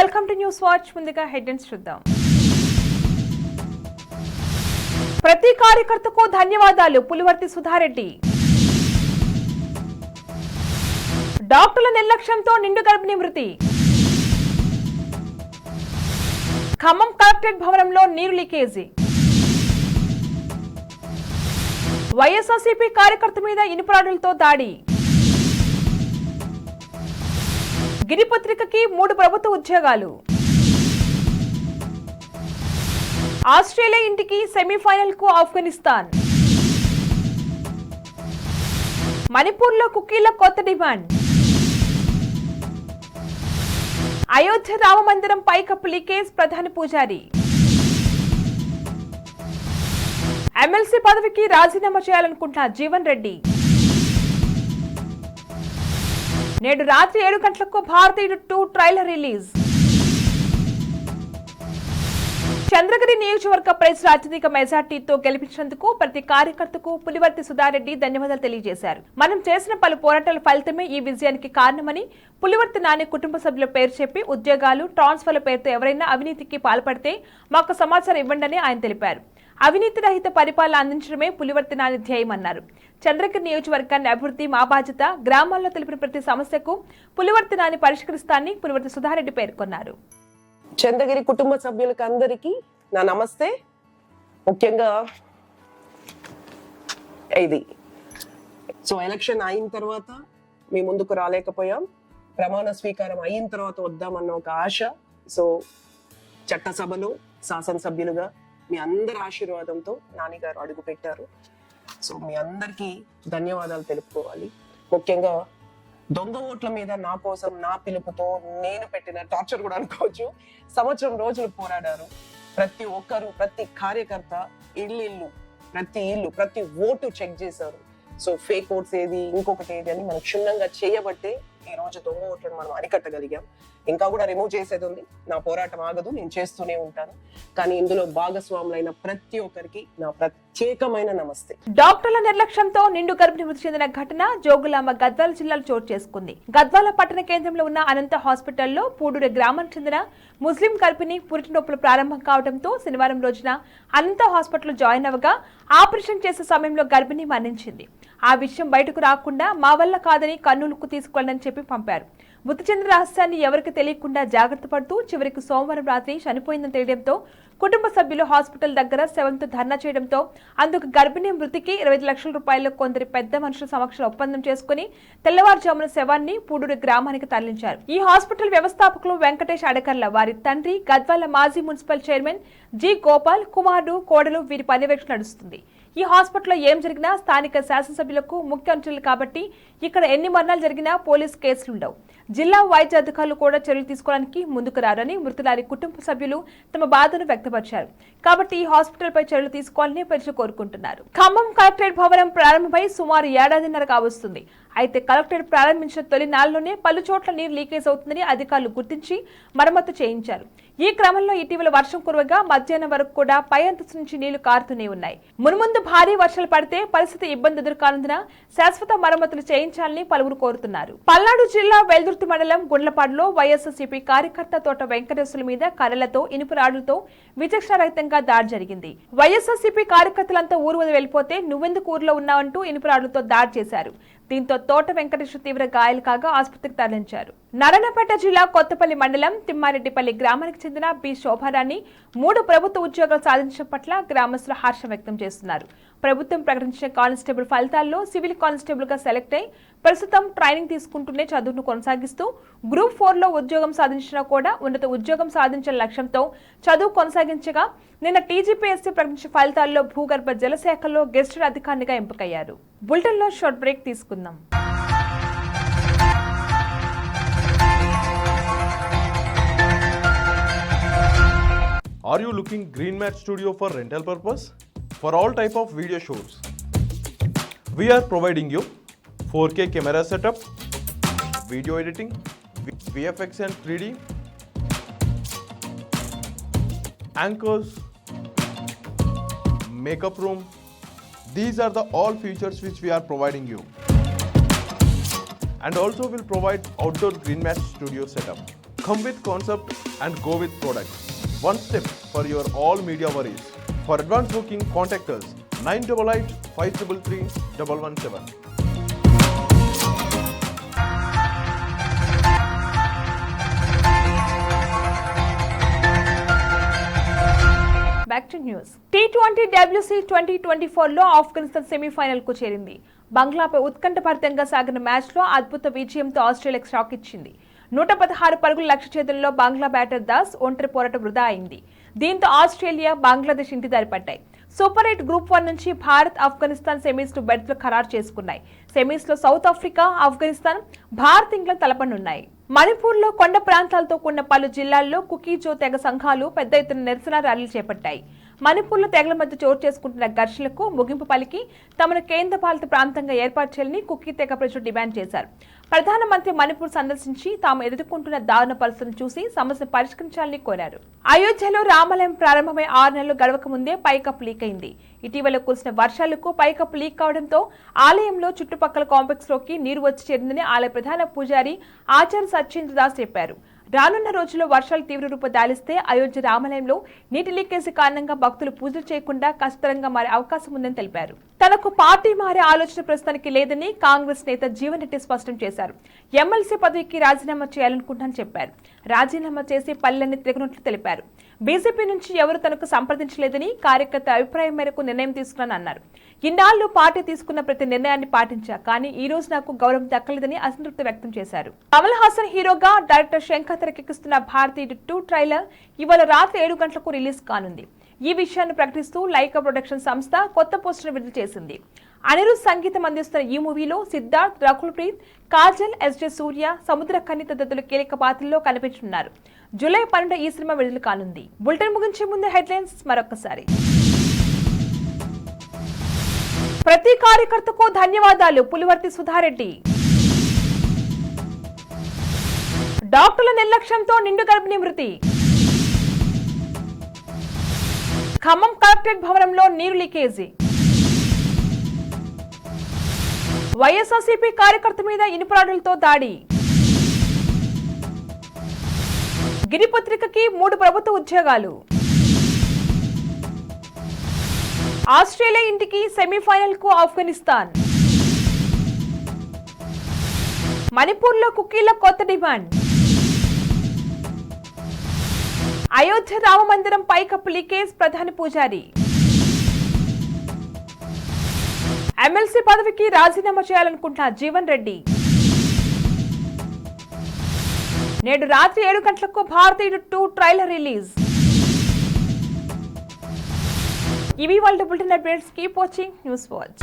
Welcome to news watch. ముందుగా headlines చూద్దాం. ప్రతి కార్యకర్తకు ధన్యవాదాలు పులివర్తి సుధారెడ్డి. డాక్టర్ల నిర్లక్ష్యంతో నిండు గర్భిణి మృతి. ఖమ్మం కలెక్టరేట్ భవనంలో నీరు లీకేజీ. వైఎస్ఆర్సీపీ కార్యకర్త మీద ఇనుపరాడులతో దాడి. గిరిపత్రికకి మూడు ప్రభుత్వ ఉద్యోగాలు. ఆస్ట్రేలియా ఇంటికి సెమీఫైనల్కు ఆఫ్ఘనిస్తాన్. మణిపూర్లో కుకీల కొత్త డిమాండ్. అయోధ్య రామ మందిరం పైకప్పు లీకేజ్ ప్రధాన పూజారి. ఎమ్మెల్సీ పదవికి రాజీనామా చేయాలనుకుంటున్న జీవన్ రెడ్డి. నేడు రాత్రి ఏడు గంటలకు భారతీయుడు టూ ట్రైలర్ రిలీజ్. చంద్రగిరి నియోజకవర్గ ప్రజల అత్యధిక మెజార్టీతో గెలిపించినందుకు ప్రతి కార్యకర్తకు పులివర్తి సుధారెడ్డి ధన్యవాదాలు తెలియజేశారు. మనం చేసిన పలు పోరాటాల ఫలితమే ఈ విజయానికి కారణమని పులివర్తి నాని కుటుంబ సభ్యుల పేరు చెప్పి ఉద్యోగాలు ట్రాన్స్ఫర్ల పేరుతో ఎవరైనా అవినీతికి పాల్పడితే మాకు సమాచారం ఇవ్వండి ఆయన తెలిపారు. అవినీతి రహిత పరిపాలన అందించడమే పులివర్తనాన్ని ధ్యేయమన్నారు చంద్రగిరి నియోజకవర్గాన్ని అభివృద్ధి మా బాధ్యత గ్రామాల్లో తెలిపిన ప్రతి సమస్యకు పులివర్తనాన్ని పరిష్కరిస్తానని పులివర్తి సుధారెడ్డి పేర్కొన్నారు. చంద్రగిరి కుటుంబ సభ్యులకు అందరికీ నా నమస్తే. ముఖ్యంగా ఇది. సో ఎలక్షన్ అయిన తర్వాత మీ ముందుకు రాలేకపోయాం. ప్రమాణ స్వీకారం అయిన తర్వాత వద్దామన్న ఒక ఆశ. సో చట్టసభలో శాసనసభ్యులుగా మీ అందరి ఆశీర్వాదంతో నాన్నగారు అడుగు పెట్టారు సో మీ అందరికీ ధన్యవాదాలు తెలుపుకోవాలి. ముఖ్యంగా దొంగ ఓట్ల మీద నా కోసం నా పిలుపుతో నేను పెట్టిన టార్చర్ కూడా అనుకోవచ్చు. సంవత్సరం రోజులు పోరాడారు. ప్రతి ఒక్కరు ప్రతి కార్యకర్త ఇల్లు ఇల్లు ప్రతి ఇల్లు ప్రతి ఓటు చెక్ చేశారు. సో ఫేక్ ఓట్స్ ఏది ఇంకొకటి ఏది అని మనం క్షుణ్ణంగా చేయబట్టే ఈ రోజు దొంగ ఓట్లను మనం అరికట్టగలిగాం. ఇంకా కూడా రిమూవ్ చేసేది ఉంది. నా పోరాటం ఆగదు నేను చేస్తూనే ఉంటాను. కానీ ఇందులో భాగస్వాములైన ప్రతి ఒక్కరికి నా ప్రత్యేకమైన నమస్తే. డాక్టర్ల నిర్లక్ష్యంతో నిండు గర్భిణి మృతి చెందిన ఘటన జోగులాంబ గద్వాల జిల్లాలో చోటు చేసుకుంది. గద్వాల పట్టణ కేంద్రంలో ఉన్న అనంత హాస్పిటల్లో పూడూరు గ్రామానికి చెందిన ముస్లిం గర్భిణి పురిటి నొప్పులు ప్రారంభం కావడంతో శనివారం రోజున అనంత హాస్పిటల్ జాయిన్ అవ్వగా ఆపరేషన్ చేసే సమయంలో గర్భిణి మరణించింది. ఆ విషయం బయటకు రాకుండా మా వల్ల కాదని కన్నులకు తీసుకెళ్ళని చెప్పి పంపారు. మృతి చెందిన రహస్యాన్ని ఎవరికి తెలియకుండా జాగ్రత్త పడుతూ చివరికి సోమవారం రాత్రి చనిపోయిందని తెలియడంతో కుటుంబ సభ్యులు హాస్పిటల్ దగ్గర శవంతో ధర్నా చేయడంతో అందుకు గర్భిణీ మృతికి ఇరవై ఐదు లక్షల రూపాయలు కొందరు పెద్ద మనుషుల సమక్షంలో ఒప్పందం చేసుకుని తెల్లవారుజామున శవాన్ని పూడూరు గ్రామానికి తరలించారు. ఈ హాస్పిటల్ వ్యవస్థాపకులు వెంకటేష్ అడకర్ల వారి తండ్రి గద్వాల మాజీ మున్సిపల్ చైర్మన్ జి గోపాల్ కుమారుడు కోడలు వీరి పర్యవేక్షణ నడుస్తుంది. ఈ హాస్పిటల్లో ఏం జరిగినా స్థానిక శాసనసభ్యులకు ముఖ్య అంశాలు కాబట్టి ఇక్కడ ఎన్ని మరణాలు జరిగినా పోలీస్ కేసులుండవు జిల్లా వైద్య అధికారులు కూడా చర్యలు తీసుకోవడానికి ముందుకు రారని మృతులారి కుటుంబ సభ్యులు తమ బాధను వ్యక్తపరిచారు. కాబట్టి ఈ హాస్పిటల్పై చర్యలు తీసుకోవాలని ప్రజలు కోరుకుంటున్నారు. ఖమ్మం కలెక్టరేట్ భవనం ప్రారంభమై సుమారు ఏడాదిన్నర కావస్తుంది. అయితే కలెక్టరేట్ ప్రారంభించిన తొలి నాలుగులోనే పలు చోట్ల నీరు లీకేజ్ అవుతుందని అధికారులు గుర్తించి మరమ్మతు చేయించారు. ఈ క్రమంలో ఇటీవల వర్షం కురవగా మధ్యాహ్నం వరకు కూడా పై అంతస్తు నుంచి నీళ్ళు కారుతూనే ఉన్నాయి. మున్ముందు భారీ వర్షాలు పడితే పరిస్థితి ఇబ్బంది ఎదుర్కానందున శాశ్వత మరమ్మతులు చేయించాలని పలువురు కోరుతున్నారు. పల్నాడు జిల్లా వెల్దుర్తి మండలం గుండ్లపాడులో వైఎస్ఆర్సీపీ కార్యకర్త తోట వెంకటేశ్వరుల మీద కర్రలతో ఇనుపు విచక్షణారహితంగా దాడి జరిగింది. వైఎస్ఆర్సీపీ కార్యకర్తలంతా ఊరు వదిలి వెళ్ళిపోతే నువ్వెందుకు ఊర్లో ఉన్నావంటూ ఇనుపు రాడులతో దాడి చేశారు. దీంతో తోట వెంకటేశ్వర తీవ్ర గాయాలు కాగా ఆసుపత్రికి తరలించారు. నరనపేట జిల్లా కొత్తపల్లి మండలం తిమ్మారెడ్డిపల్లి గ్రామానికి చెందిన బి శోభారాణి మూడు ప్రభుత్వ ఉద్యోగాలు సాధించడం పట్ల గ్రామస్తులు హర్షం వ్యక్తం చేస్తున్నారు. ప్రభుత్వం ప్రకటించిన కానిస్టేబుల్ ఫలితాల్లో సివిల్ కానిస్టేబుల్గా సెలెక్ట్ అయి ప్రస్తుతం ట్రైనింగ్ తీసుకుంటూనే చదువును కొనసాగిస్తూ గ్రూప్ ఫోర్లో ఉద్యోగం సాధించినా కూడా ఉన్నత ఉద్యోగం సాధించే లక్ష్యంతో చదువు కొనసాగించగా నిన్న టీజీపీఎస్సీ ప్రకటించిన ఫలితాల్లో భూగర్భ జలశాఖలో గెస్టెడ్ అధికారినిగా ఎంపికయ్యారు బులెటిన్లో షార్ట్ బ్రేక్ తీసుకుందాం Are you looking Green Mat Studio for rental purpose? For all type of video shoots. We are providing you 4K camera setup, video editing, V- VFX and 3D, anchors, makeup room. These are the all features which we are providing you. And also will provide outdoor green mat studio setup. Come with concept and go with product. One step for your all media worries. For advance booking, contact us 988 533 117. Back to news T twenty WC twenty twenty ఫోర్లో ఆఫ్ఘనిస్తాన్ సెమీఫైనల్కు చేరింది. బంగ్లాపై ఉత్కంఠభరితంగా సాగిన మ్యాచ్లో అద్భుత విజయంతో ఆస్ట్రేలియాకు shock ఇచ్చింది. నూట పదహారు పరుగుల లక్ష్య చేతుల్లో బంగ్లా బ్యాటర్ దాస్ ఒంటరి పోరాటం వృధా అయింది. దీంతో ఆస్ట్రేలియా బంగ్లాదేశ్ ఇంటిదారి పడ్డాయి. సూపర్ ఎయిట్ గ్రూప్ వన్ నుంచి భారత్ ఆఫ్ఘనిస్తాన్ సెమీస్ను బెర్త్లు ఖరారు చేసుకున్నాయి. సెమీస్లో South Africa Afghanistan Bharat England తలపనున్నాయి. మణిపూర్లో కొండ ప్రాంతాలతో కూడిన పలు జిల్లాల్లో కుకీజో తెగ సంఘాలు పెద్ద ఎత్తున నిరసన ర్యాలీలు చేపట్టాయి. మణిపూర్లో తెగల మధ్య చోటు చేసుకుంటున్న ఘర్షణలకు ముగింపు పలికి తమను కేంద్ర పాలిత ప్రాంతంగా ఏర్పాటు చేయాలని కుకీ తెగ ప్రజలు డిమాండ్ చేశారు. ప్రధానమంత్రి మణిపూర్ సందర్శించి తాము ఎదుర్కొంటున్న దారుణ పరిస్థితులను చూసి సమస్యను పరిష్కరించాలని కోరారు. అయోధ్యలో రామాలయం ప్రారంభమై ఆరు నెలలు గడవక ముందే పైకప్పు లీక్ అయింది. ఇటీవల కురిసిన వర్షాలకు పైకప్పు లీక్ కావడంతో ఆలయంలో చుట్టుపక్కల కాంప్లెక్స్లోకి నీరు వచ్చి చేరిందని ఆలయ ప్రధాన పూజారి ఆచార్య సత్యేంద్ర దాస్ చెప్పారు. రానున్న రోజుల్లో వర్షాలు తీవ్ర రూప దాలిస్తే అయోధ్య రామాలయంలో నీటి లీకేజీ కారణంగా భక్తులు పూజలు చేయకుండా కష్టతరంగా మారే అవకాశం ఉందని తెలిపారు. తనకు పార్టీ మారే ఆలోచన ప్రస్తుతానికి లేదని కాంగ్రెస్ నేత జీవన్ రెడ్డి స్పష్టం చేశారు. ఎమ్మెల్సీ పదవికి రాజీనామా చేయాలనుకుంటానని చెప్పారు. రాజీనామా చేసి పల్లెని తిరగనట్లు తెలిపారు. బీజేపీ నుంచి ఎవరు తనకు సంప్రదించలేదని కార్యకర్త అభిప్రాయం మేరకు నిర్ణయం తీసుకున్నానన్నారు ఇన్నాళ్ళు పార్టీ తీసుకున్న ప్రతి నిర్ణయాన్ని పాటించా కానీ ఈ రోజు నాకు గౌరవం దక్కలేదని అసంతృప్తి వ్యక్తం చేశారు. కమల్ హాసన్ హీరోగా డైరెక్టర్ శంకర్ తెరకెక్కిస్తున్న భారతీయ టూ ట్రైలర్ ఇవాళ రాత్రి ఏడు గంటలకు రిలీజ్ కానుంది. ఈ విషయాన్ని ప్రకటిస్తూ లైకా ప్రొడక్షన్ సంస్థ కొత్త పోస్టర్ విడుదల చేసింది. అనిరుద్ సంగీతం అందిస్తున్న ఈ మూవీలో సిద్ధార్థ్ రకుల్ ప్రీత్ కాజల్ ఎస్జే సూర్య సముద్ర కన్ని తదితరులు కీలక పాత్రల్లో కనిపించనున్నారు. జూలై పన్నెండు ఈ సినిమా విడుదల కానుంది. బులెటిన్ ముగించే ముందు హెడ్లైన్స్ మరొకసారి ప్రతి కార్యకర్తకు ధన్యవాదాలు పులివర్తి సుధారెడ్డి. డాక్టర్ల నిర్లక్ష్యంతో నిండు గర్భిణి మృతి. ఖమ్మం కలెక్టరేట్ భవనంలో నీరు లీకేజీ. వైఎస్ఆర్సీపీ కార్యకర్త మీద ఇనుపరాడులతో దాడి. గిరిపత్రికకి మూడు ప్రభుత్వ ఉద్యోగాలు. ఆస్ట్రేలియా ఇంటికి సెమీఫైనల్కు ఆఫ్ఘనిస్తాన్. మణిపూర్లో కుకీల కొత్త డిమాండ్. అయోధ్య రామ మందిరం పైకప్పు లీకేజ్ ప్రధాని పూజారి. ఎమ్మెల్సీ పదవికి రాజీనామా చేయాలనుకుంటున్న జీవన్ రెడ్డి. నేడు రాత్రి ఏడు గంటలకు భారతీయుడు టూ ట్రైలర్ రిలీజ్. ఇవి వాళ్ళ bulletin updates keep watching news watch